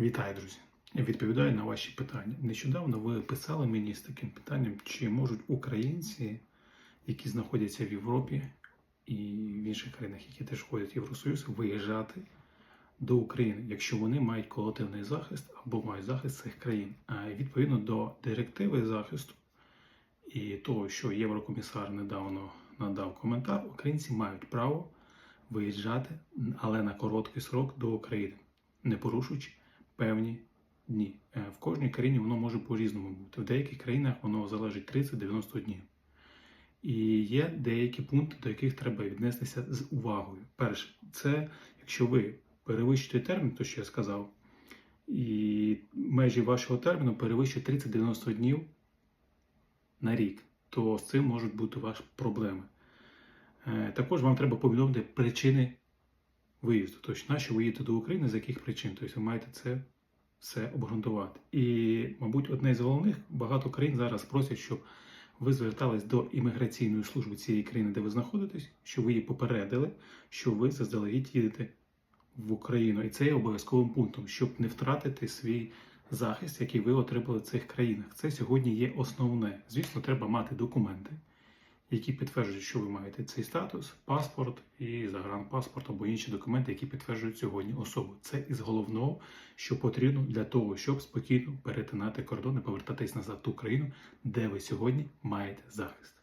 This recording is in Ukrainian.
Вітаю, друзі. Я відповідаю на ваші питання. Нещодавно ви писали мені з таким питанням, чи можуть українці, які знаходяться в Європі і в інших країнах, які теж входять в Євросоюз, виїжджати до України, якщо вони мають колективний захист або мають захист цих країн. А відповідно до директиви захисту і того, що Єврокомісар недавно надав коментар, українці мають право виїжджати, але на короткий срок до України, не порушуючи певні дні. Е, В кожній країні воно може по-різному бути. В деяких країнах воно залежить 30-90 днів. І є деякі пункти, до яких треба віднестися з увагою. Перше, це якщо ви перевищуєте термін, то що я сказав, і межі вашого терміну перевищують 30-90 днів на рік, то з цим можуть бути ваші проблеми. Е, Також вам треба повідомити причини виїзду. Тобто, на що ви їдете до України, з яких причин. Тобто ви маєте це все обґрунтувати. І, мабуть, одне з головних, багато країн зараз просять, щоб ви звертались до імміграційної служби цієї країни, де ви знаходитесь, щоб ви її попередили, що ви заздалегідь їдете в Україну. І це є обов'язковим пунктом, щоб не втратити свій захист, який ви отримали в цих країнах. Це сьогодні є основне. Звісно, треба мати документи які підтверджують, що ви маєте цей статус, паспорт і загранпаспорт або інші документи, які підтверджують сьогодні особу. Це із головного, що потрібно для того, щоб спокійно перетинати кордон і повертатись назад в ту країну, де ви сьогодні маєте захист.